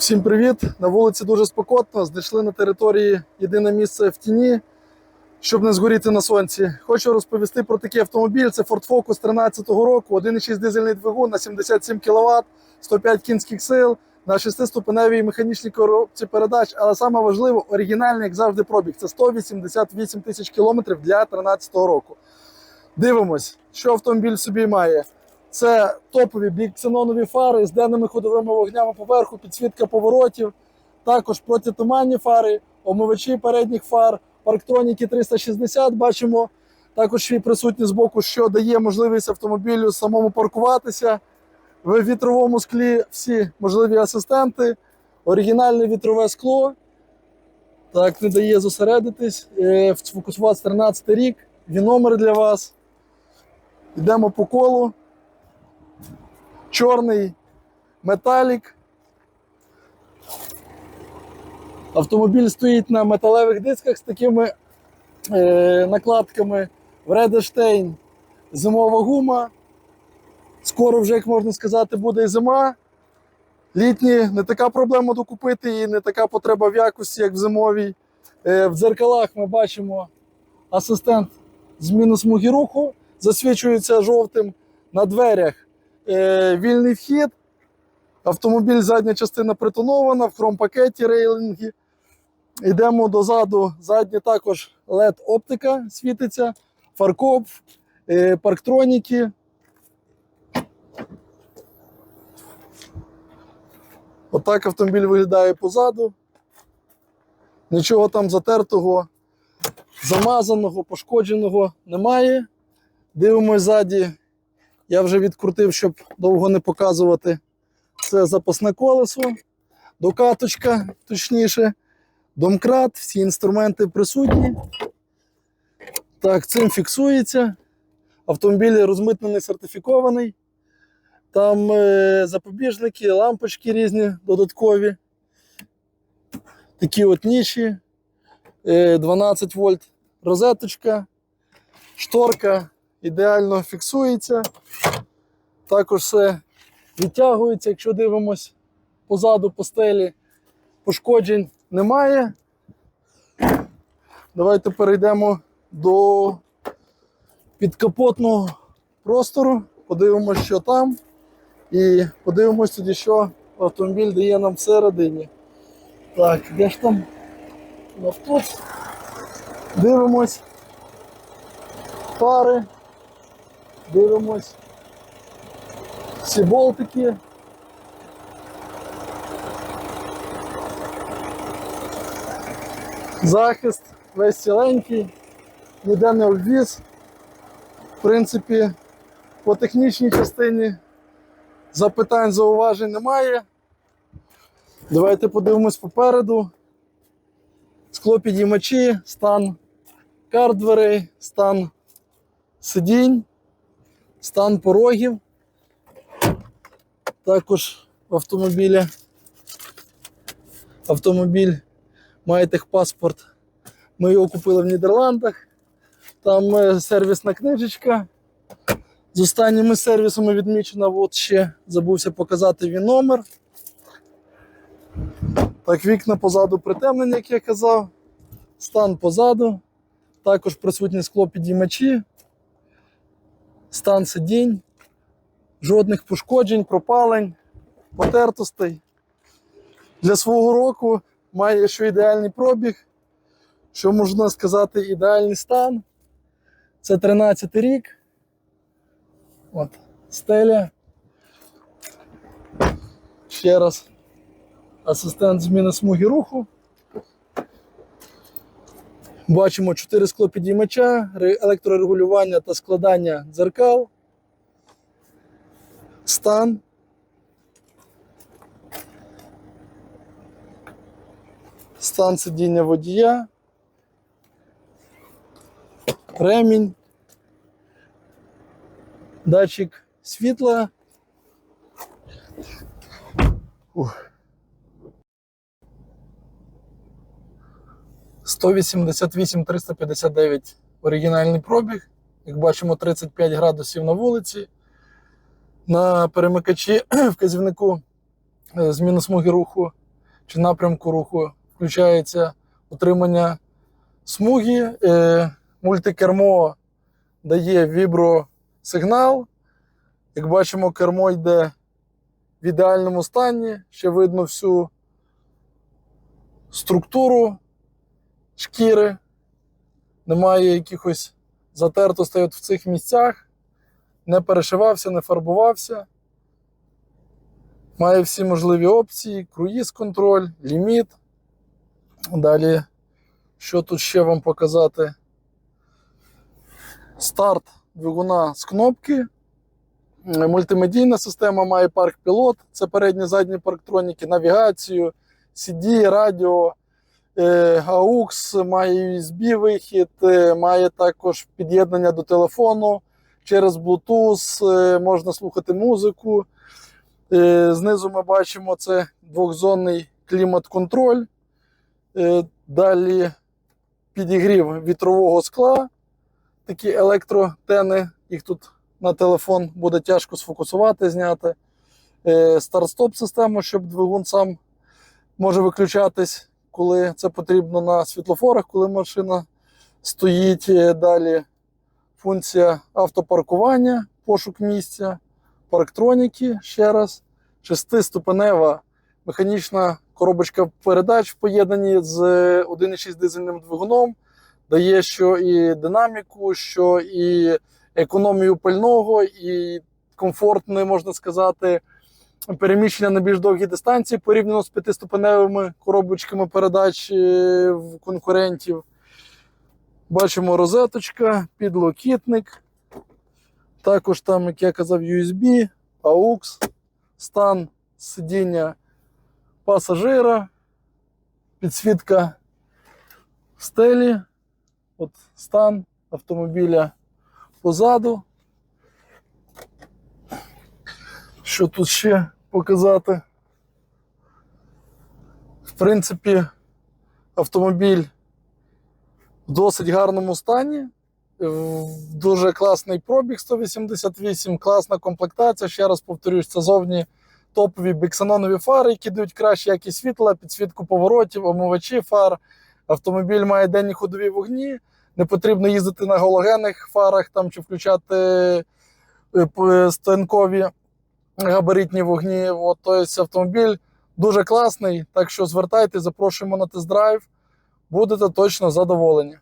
Всім привіт! На вулиці дуже спекотно. Знайшли на території єдине місце в тіні, щоб не згоріти на сонці. Хочу розповісти про такий автомобіль. Це Ford Focus 13-го року, 1,6 дизельний двигун на 77 кВт, 105 кінських сил, на 6-ступеневій механічній коробці передач. Але саме важливо, оригінальний, як завжди, пробіг. Це 188 тисяч кілометрів для 13-го року. Дивимось, що автомобіль собі має. Це топові біксенонові фари з денними ходовими вогнями поверху, підсвітка поворотів, також протитуманні фари, омивачі передніх фар, парктроніки 360 бачимо. Також й присутні з боку, що дає можливість автомобілю самому паркуватися. В вітровому склі всі можливі асистенти, оригінальне вітрове скло. Так, не дає зосередитись. Е, Фокусуватися 13 рік, номер для вас. Йдемо по колу чорний металік. Автомобіль стоїть на металевих дисках з такими е, накладками. Вредештейн зимова гума. Скоро вже, як можна сказати, буде зима. Літні не така проблема докупити і не така потреба в якості, як в зимовій. Е, в дзеркалах ми бачимо асистент зміни смуги руху, засвічується жовтим на дверях вільний вхід. Автомобіль задня частина притонована, в хромпакеті рейлинги. Йдемо дозаду. Задня також LED-оптика світиться, фаркоп, е, парктроніки. Отак автомобіль виглядає позаду. Нічого там затертого, замазаного, пошкодженого немає. Дивимось ззаді. Я вже відкрутив, щоб довго не показувати. Це запасне колесо, докаточка, точніше, домкрат, всі інструменти присутні. Так, цим фіксується. Автомобіль розмитнений, сертифікований. Там е, запобіжники, лампочки різні додаткові. Такі от ніші, е, 12 вольт розеточка, шторка ідеально фіксується. Також все відтягується, якщо дивимось позаду по стелі, пошкоджень немає. Давайте перейдемо до підкапотного простору, подивимося, що там. І подивимось тоді, що автомобіль дає нам всередині. Так, де ж там? Тут. Дивимось. Фари. Дивимось. Всі болтики. Захист весь ціленький, ніде не обвіз. В принципі, по технічній частині запитань, зауважень немає. Давайте подивимось попереду. Склопідіймачі, стан карт стан сидінь, стан порогів. Також автомобілі. Автомобіль має техпаспорт. Ми його купили в Нідерландах. Там е, сервісна книжечка. З останніми сервісами відмічена, от ще забувся показати він номер. Так, вікна позаду притемнені, як я казав. Стан позаду. Також присутні склопідіймачі стан сидінь, жодних пошкоджень, пропалень, потертостей. Для свого року має що ідеальний пробіг, що можна сказати, ідеальний стан. Це 13 рік. От, стеля. Ще раз асистент зміни смуги руху. Бачимо 4 склопідіймача, ре- електрорегулювання та складання дзеркал, стан. Стан сидіння водія, ремінь, датчик світла. Ух. 188 359 оригінальний пробіг. Як бачимо, 35 градусів на вулиці. На перемикачі вказівнику е, зміни смуги руху чи напрямку руху. Включається утримання смуги. Е, мультикермо дає вібросигнал. Як бачимо, кермо йде в ідеальному стані. Ще видно всю структуру шкіри. Немає якихось затертостей от в цих місцях. Не перешивався, не фарбувався. Має всі можливі опції: круїз контроль, ліміт. Далі, що тут ще вам показати? Старт двигуна з кнопки. Мультимедійна система має парк пілот, це передні задні парктроніки, навігацію, CD, радіо, AUX, має USB-вихід, е, має також під'єднання до телефону через Bluetooth, е, можна слухати музику. Е, Знизу ми бачимо це двохзонний клімат-контроль. Е, Далі підігрів вітрового скла, такі електротени, їх тут на телефон буде тяжко сфокусувати, зняти. Е, Старт-стоп систему, щоб двигун сам може виключатись, коли це потрібно на світлофорах, коли машина стоїть. Е, Далі функція автопаркування, пошук місця, парктроніки ще раз, шестиступенева механічна коробочка передач в поєднанні з 1,6 дизельним двигуном. Дає що і динаміку, що і економію пального, і комфортне, можна сказати, переміщення на більш довгі дистанції порівняно з п'ятиступеневими коробочками передач е, в конкурентів. Бачимо розеточка, підлокітник. Також там, як я казав, USB, AUX, стан сидіння пасажира, підсвітка стелі, от стан автомобіля позаду. Що тут ще показати? В принципі, автомобіль в досить гарному стані. Дуже класний пробіг 188, класна комплектація. Ще раз повторюсь, це зовні топові біксанонові фари, які дають кращу якість світла, підсвітку поворотів, омивачі фар. Автомобіль має денні ходові вогні. Не потрібно їздити на галогенних фарах там, чи включати е, станкові габаритні вогні. От, тобто автомобіль дуже класний. Так що звертайтеся, запрошуємо на тест-драйв. Будете точно задоволені.